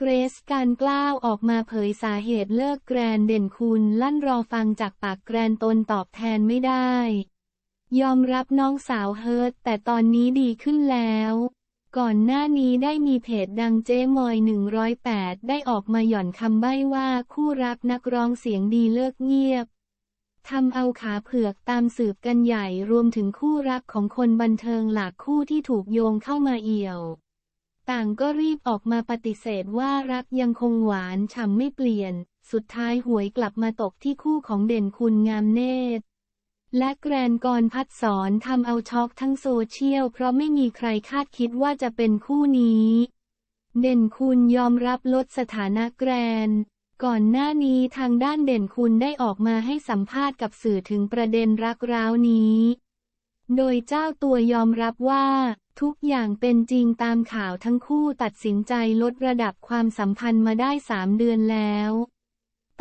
เกรซการกล้าวออกมาเผยสาเหตุเลิกแกรนเด่นคุณลั่นรอฟังจากปากแกรนตนตอบแทนไม่ได้ ยอมรับน้องสาวเฮิร์ตแต่ตอนนี้ดีขึ้นแล้ว ก่อนหน้านี้ได้มีเพจดังเจ๊มอย 108 ได้ออกมาหย่อนคำใบ้ว่าคู่รักนักร้องเสียงดีเลิกเงียบทำเอาขาเผือกตามสืบกันใหญ่รวมถึงคู่รักของคนบันเทิงหลากคู่ที่ถูกโยงเข้ามาเอี่ยว ต่างก็รีบออกมาปฏิเสธว่ารักยังคงหวานฉ่ำไม่เปลี่ยน สุดท้ายหวยกลับมาตกที่คู่ของเด่นคุณงามเนตร และแกรนกรพัดสอนทำเอาช็อกทั้งโซเชียล เพราะไม่มีใครคาดคิดว่าจะเป็นคู่นี้ เด่นคุณยอมรับลดสถานะแกรนก่อนหน้านี้ทางด้านเด่นคุณได้ออกมาให้สัมภาษณ์กับสื่อถึงประเด็นรักร้าวนี้ โดยเจ้าตัวยอมรับว่า ทุกอย่างเป็นจริงตามข่าวทั้งคู่ตัดสินใจลดระดับความสัมพันธ์มาได้สามเดือนแล้ว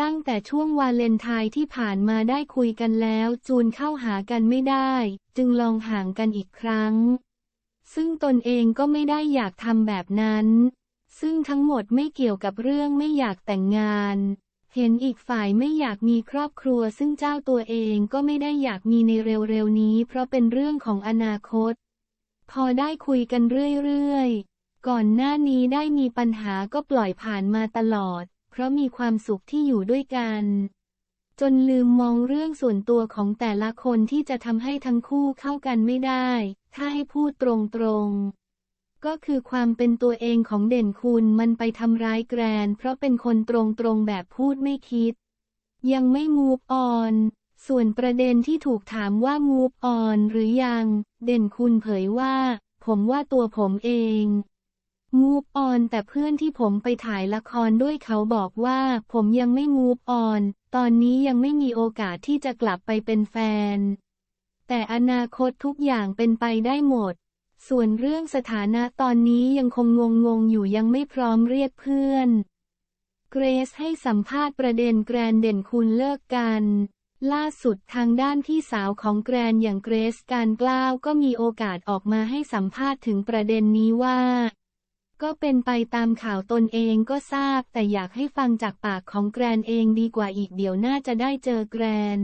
ตั้งแต่ช่วงวาเลนไทน์ที่ผ่านมาได้คุยกันแล้ว จูนเข้าหากันไม่ได้ จึงลองห่างกันอีกครั้ง ซึ่งตนเองก็ไม่ได้อยากทำแบบนั้น ซึ่งทั้งหมดไม่เกี่ยวกับเรื่องไม่อยากแต่งงาน เห็นอีกฝ่ายไม่อยากมีครอบครัว ซึ่งเจ้าตัวเองก็ไม่ได้อยากมีในเร็วๆนี้ เพราะเป็นเรื่องของอนาคต พอได้คุยกันเรื่อยๆ ก่อนหน้านี้ได้มีปัญหาก็ปล่อยผ่านมาตลอด เพราะมีความสุขที่อยู่ด้วยกัน จนลืมมองเรื่องส่วนตัวของแต่ละคนที่จะทำให้ทั้งคู่เข้ากันไม่ได้ ถ้าให้พูดตรงๆ ก็คือความเป็นตัวเองของเด่นคุณมันไปทำร้ายแกรน เพราะเป็นคนตรงๆ แบบพูดไม่คิด ยังไม่มูฟออน ส่วนประเด็นที่ถูกถามว่ามูฟออนหรือยัง เด่นคุณเผยว่า ผมว่าตัวผมเองมูฟออนแต่เพื่อนที่ผมไปถ่ายละครด้วยเขาบอกว่า ผมยังไม่มูฟออนตอนนี้ยังไม่มีโอกาสที่จะกลับไปเป็นแฟน แต่อนาคตทุกอย่างเป็นไปได้หมด ส่วนเรื่องสถานะตอนนี้ยังคงงงๆอยู่ยังไม่พร้อมเรียกเพื่อน เกรซให้สัมภาษณ์ประเด็นแกรนเด่นคุณเลิกกัน ล่าสุดทางด้านพี่สาวของแกรนอย่างเกรซการกล้าวก็มีโอกาสออกมาให้สัมภาษณ์ถึงประเด็นนี้ว่า ก็เป็นไปตามข่าวตนเองก็ทราบแต่อยากให้ฟังจากปากของแกรนเองดีกว่าอีกเดี๋ยวน่าจะได้เจอแกรน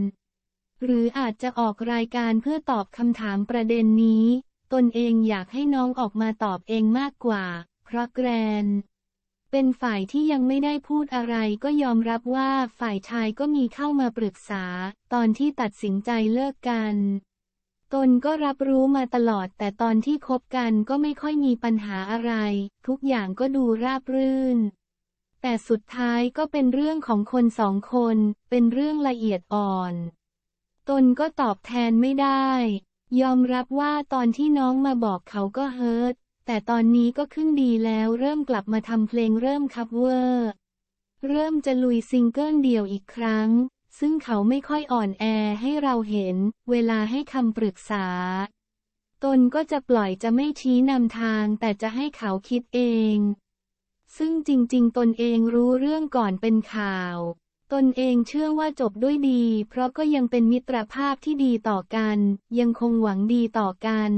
หรืออาจจะออกรายการเพื่อตอบคำถามประเด็นนี้ ตนเองอยากให้น้องออกมาตอบเองมากกว่า เพราะแกรน เป็นฝ่ายที่ยังไม่ได้พูดอะไรก็ยอมรับว่าฝ่ายชายก็มีเข้ามาปรึกษา ตอนที่ตัดสินใจเลิกกัน ตนก็รับรู้มาตลอด แต่ตอนที่คบกันก็ไม่ค่อยมีปัญหาอะไร ทุกอย่างก็ดูราบรื่น แต่สุดท้ายก็เป็นเรื่องของคนสองคน เป็นเรื่องละเอียดอ่อน ตนก็ตอบแทนไม่ได้ ยอมรับว่าตอนที่น้องมาบอกเขาก็เฮิร์ต แต่ตอนนี้ก็ขึ้นดีแล้วเริ่มกลับมาทำเพลงเริ่มคัฟเวอร์ เริ่มจะลุยซิงเกิลเดี่ยวอีกครั้ง ซึ่งเขาไม่ค่อยอ่อนแอให้เราเห็น เวลาให้คำปรึกษา ตนก็จะปล่อยจะไม่ชี้นำทางแต่จะให้เขาคิดเอง ซึ่งจริง ๆ ตนเองรู้เรื่องก่อนเป็นข่าว ตนเองเชื่อว่าจบด้วยดี เพราะก็ยังเป็นมิตรภาพที่ดีต่อกัน ยังคงหวังดีต่อกัน